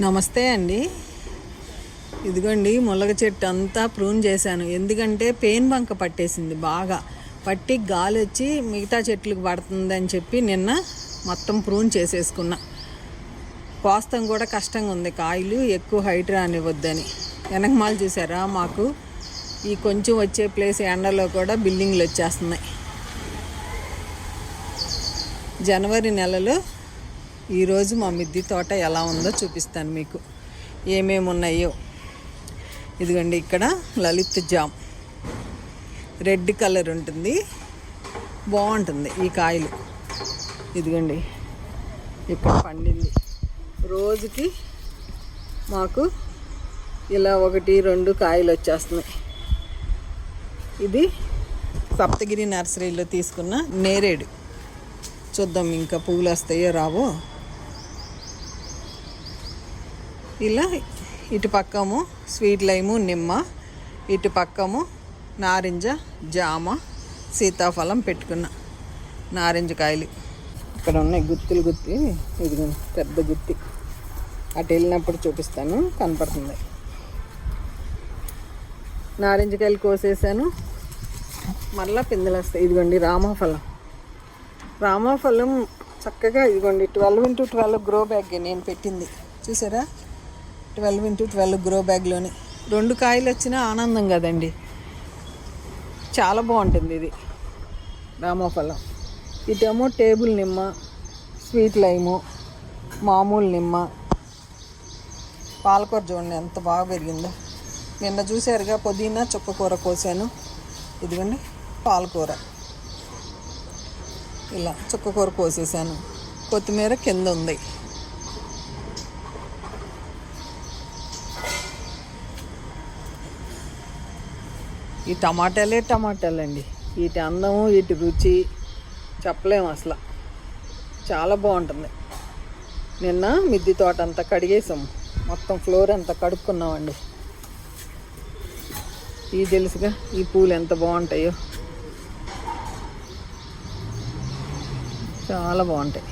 నమస్తే అండి. ఇదిగోండి ములగ చెట్టు అంతా ప్రూన్ చేశాను. ఎందుకంటే పెయిన్ బంక పట్టేసింది బాగా. పట్టి గాలి వచ్చి మిగతా చెట్లకు పడుతుందని చెప్పి నిన్న మొత్తం ప్రూన్ చేసేసుకున్నా. కోస్తం కూడా కష్టంగా ఉంది. కాయలు ఎక్కువ హైట్ రానివ్వద్దని. వెనకమాల చూసారా మాకు? ఈ కొంచెం వచ్చే ప్లేస్ ఎండలో కూడా బిల్డింగ్లు వచ్చేస్తున్నాయి. జనవరి నెలలో ఈరోజు మా మిద్ది తోట ఎలా ఉందో చూపిస్తాను మీకు. ఏమేమి ఉన్నాయో. ఇదిగోండి ఇక్కడ లలిత్ జామ్. రెడ్ కలర్ ఉంటుంది. బాగుంటుంది ఈ కాయలు. ఇదిగోండి. ఇక్కడ పండింది. రోజుకి మాకు ఇలా ఒకటి రెండు కాయలు వచ్చేస్తున్నాయి. ఇది సప్తగిరి నర్సరీలో తీసుకున్న నేరేడు. చూద్దాం ఇంకా పువ్వులు వస్తాయో రావో. ఇలా ఇటు పక్కము స్వీట్ లైము నిమ్మ ఇటు పక్కము నారింజ జామ సీతాఫలం పెట్టుకున్న. నారింజ కాయలు. ఇక్కడ ఉన్నాయి గుత్తులు గుత్తి ఇది పెద్ద గుత్తి. అటు వెళ్ళినప్పుడు చూపిస్తాను కనపడుతుంది. నారింజ కాయలు కోసేసాను. మళ్ళీ పిందెలు వస్తాయి. ఇదిగోండి రామఫలం. రామఫలం చక్కగా ఇదిగోండి twelve into twelve grow bag నేను పెట్టింది. చూసారా? ట్వెల్వ్ ఇంటూ ట్వెల్వ్ గ్రో బ్యాగ్లోని. రెండు కాయలు వచ్చినా ఆనందం కదండి. చాలా బాగుంటుంది ఇది. రామఫలం. ఇటేమో టేబుల్ నిమ్మ స్వీట్ లైము మామూలు నిమ్మ. పాలకూర చూడండి ఎంత బాగా పెరిగిందో. నిన్న చూసారుగా పుదీనా చుక్కకూర కోసాను. ఇదిగోండి పాలకూర. ఇలా చుక్కకూర కోసేసాను. కొత్తిమీర కింద ఉంది. ఈ టమాటాలే టమాటాలండి. వీటి అందము వీటి రుచి చెప్పలేము అసలు. చాలా బాగుంటుంది. నిన్న మిద్ది తోట అంతా కడిగేసాము. మొత్తం ఫ్లోర్ అంతా కడుక్కున్నామండి. ఇవి తెలుసుగా ఈ పూలు ఎంత బాగుంటాయో. చాలా బాగుంటాయి.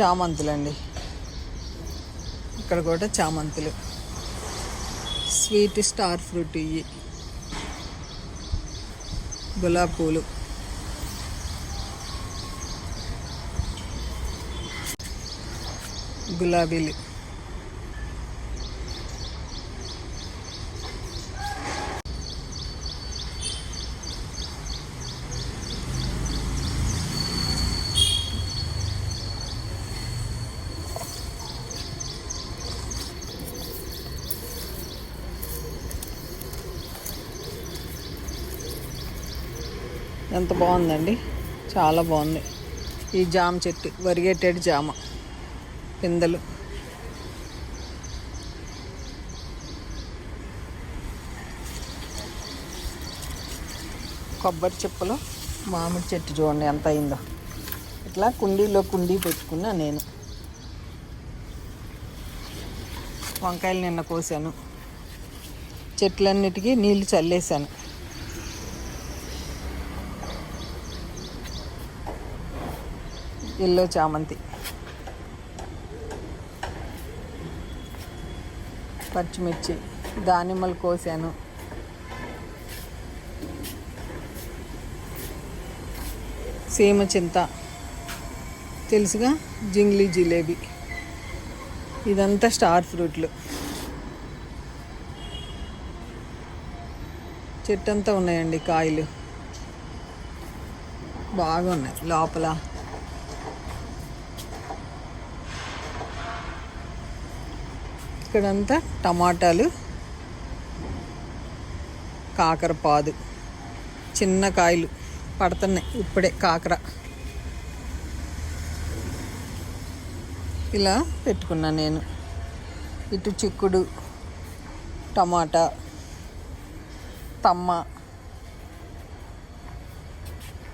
చామంతులండి. ఇక్కడ కూడా చామంతులు. స్వీట్ స్టార్ ఫ్రూట్ ఇవి. గులాబీ పూలు గులాబీలు. ఎంత బాగుందండి. చాలా బాగుంది. ఈ జామ చెట్టు వరిగేటెడ్ జామ పిందెలు. కొబ్బరి చెప్పులు మామిడి చెట్టు చూడండి ఎంత అయిందో. ఇట్లా కుండీలో కుండీ పెట్టుకున్నా నేను. వంకాయలు నిన్న కోసాను. చెట్లన్నిటికీ నీళ్ళు చల్లేసాను ఎల్లో చామంతి. పచ్చిమిర్చి దానిమ్మలు కోసాను. సీమ చింత. తెలుసుగా? జింగ్లీ జిలేబీ. ఇదంతా స్టార్ ఫ్రూట్లు. చెట్టంతా ఉన్నాయండి కాయలు. బాగున్నాయి. లోపల ఇక్కడంతా టమాటాలు కాకరపాదు చిన్న కాయలు పడుతున్నాయి ఇప్పుడే కాకర. ఇలా పెట్టుకున్నా నేను. ఇటు చిక్కుడు టమాటా తమ్మ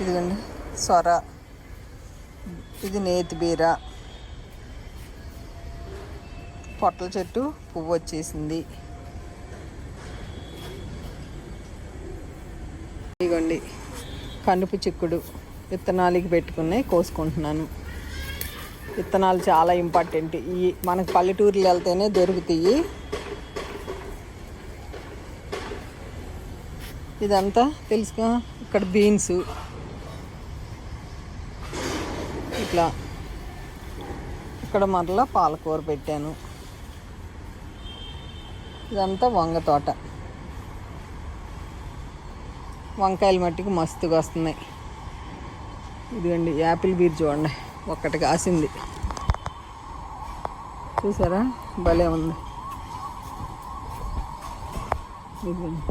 ఇదిగండి సొర ఇది నేతి బీర పొట్ల చెట్టు పువ్వు వచ్చేసింది. ఇదిగోండి కనుపు చిక్కుడు విత్తనాలకి పెట్టుకుని కోసుకుంటున్నాను. విత్తనాలు చాలా ఇంపార్టెంట్ ఈ మనకు పల్లెటూరులో వెళ్తేనే దొరుకుతాయి. ఇదంతా తెలుసుకో ఇక్కడ బీన్స్. ఇట్లా. ఇక్కడ మరలా పాలకూర పెట్టాను. ఇదంతా వంగ తోట. వంకాయలు మట్టికి మస్తుగా వస్తున్నాయి ఇదిగండి యాపిల్ బీర్ చూడండి ఒక్కటి కాసింది. చూసారా? భలే ఉంది. ఇదిగండి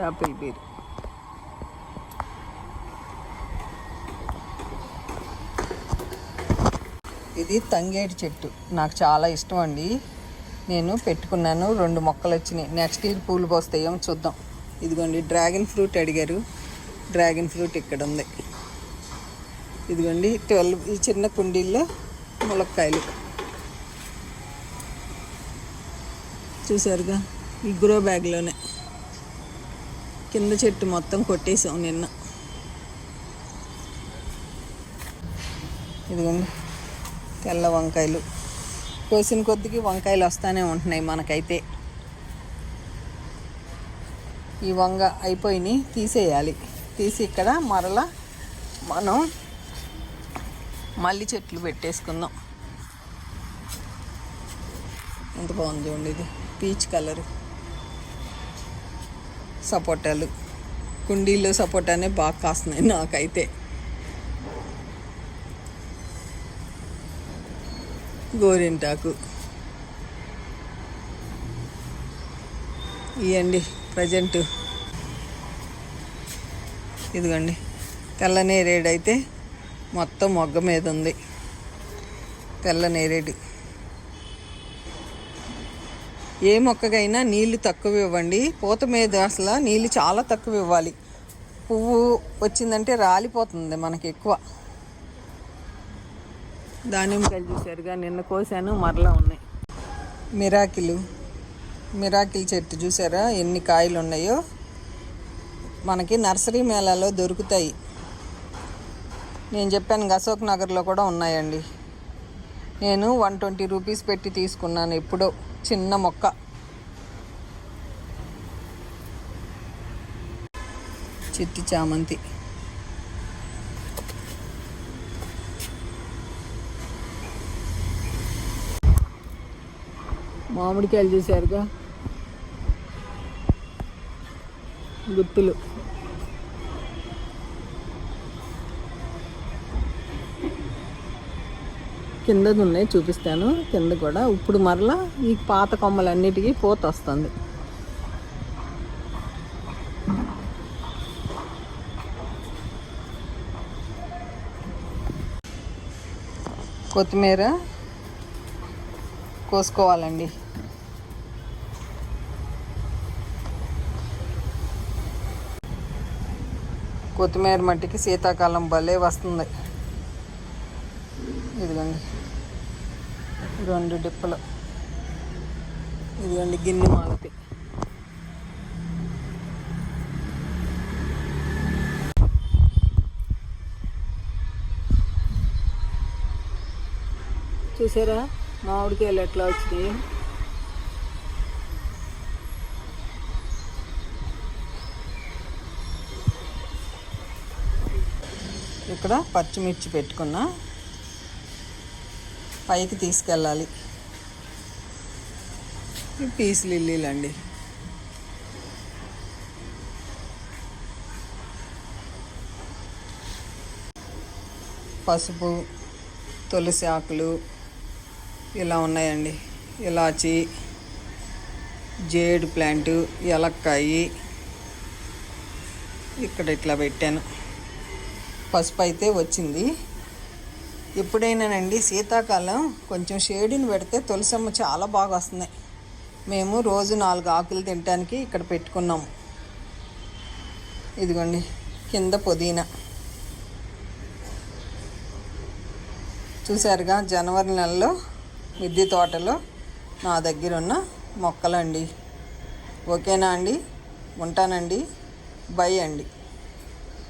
యాపిల్ బీర్. ఇది తంగేటి చెట్టు. నాకు చాలా ఇష్టం అండి. నేను పెట్టుకున్నాను. రెండు మొక్కలు వచ్చినాయి. నెక్స్ట్ ఇయర్ పూలు పోస్తాయో. చూద్దాం. ఇదిగోండి డ్రాగన్ ఫ్రూట్ అడిగారు. డ్రాగన్ ఫ్రూట్ ఇక్కడ ఉంది. ఇదిగోండి ట్వెల్వ్ ఈ చిన్న కుండీల్లో ములక్కాయలు. చూసారుగా? ఈ గ్రో బ్యాగ్లోనే. కింద చెట్టు మొత్తం కొట్టేసాం నిన్న. ఇదిగోండి తెల్ల వంకాయలు. కోసిన కొద్దికి వంకాయలు వస్తూనే ఉంటున్నాయి మనకైతే. ఈ వంగ అయిపోయినాయి తీసేయాలి. తీసి ఇక్కడ మరలా మనం మల్లి చెట్లు పెట్టేసుకుందాం. ఎంత బాగుంది చూడండి ఇది. Peach colour. సపోటాలు. కుండీల్లో సపోటానే బాగా కాస్తున్నాయి నాకైతే. గోరింటాకు. ఇవ్వండి ప్రజెంట్. ఇదిగోండి తెల్ల నేరేడు అయితే మొత్తం మొగ్గ మీద ఉంది. తెల్ల నేరేడు. ఏ మొక్కకైనా నీళ్ళు తక్కువ ఇవ్వండి. పూత మీద అసలు నీళ్ళు చాలా తక్కువ ఇవ్వాలి. పువ్వు వచ్చిందంటే రాలిపోతుంది మనకి ఎక్కువ. దానిమ్మకాయలు చూసారుగా నిన్న కోసాను మరలా ఉన్నాయి. మిరాకిలు. మిరాకిల్ చెట్టు చూసారా? ఎన్ని కాయలు ఉన్నాయో మనకి నర్సరీ మేళాలో దొరుకుతాయి. నేను చెప్పాను అశోక్ నగర్లో కూడా ఉన్నాయండి. నేను వన్ ట్వంటీ రూపీస్ పెట్టి తీసుకున్నాను ఎప్పుడో చిన్న మొక్క. చిట్టి చామంతి. మామిడికాయలు చూసారుగా గుత్తులు. కిందది ఉన్నాయి చూపిస్తాను. కింద కూడా. ఇప్పుడు మరలా ఈ పాత కొమ్మలన్నిటికీ పూత వస్తుంది. కొత్తిమీర కోసుకోవాలండి. కొత్తిమీర మట్టికి శీతాకాలం భలే వస్తుంది. ఇదిగోండి. రెండు డిప్పలు. ఇదిగోండి గిన్నె మాలతి. చూసారా? మామిడికాయలు ఎట్లా వచ్చినాయి? ఇక్కడ పచ్చిమిర్చి పెట్టుకున్నా. పైకి తీసుకెళ్ళాలి. పీస్ పీస్ లిల్లీలండి పసుపు తులసి ఆకులు ఇలా ఉన్నాయండి. ఇలాచి జేడు ప్లాంటు ఎలక్కాయి ఇక్కడ ఇట్లా పెట్టాను. పసుపు అయితే వచ్చింది. ఎప్పుడైనానండి శీతాకాలం కొంచెం షేడిని పెడితే తులసమ్మ చాలా బాగా వస్తున్నాయి మేము రోజు నాలుగు ఆకులు తినడానికి ఇక్కడ పెట్టుకున్నాము. ఇదిగోండి కింద పుదీనా. చూసారుగా జనవరి నెలలో మిద్దె తోటలో నా దగ్గర ఉన్న మొక్కలండి. ఓకేనా అండి? ఉంటానండి. బై అండి.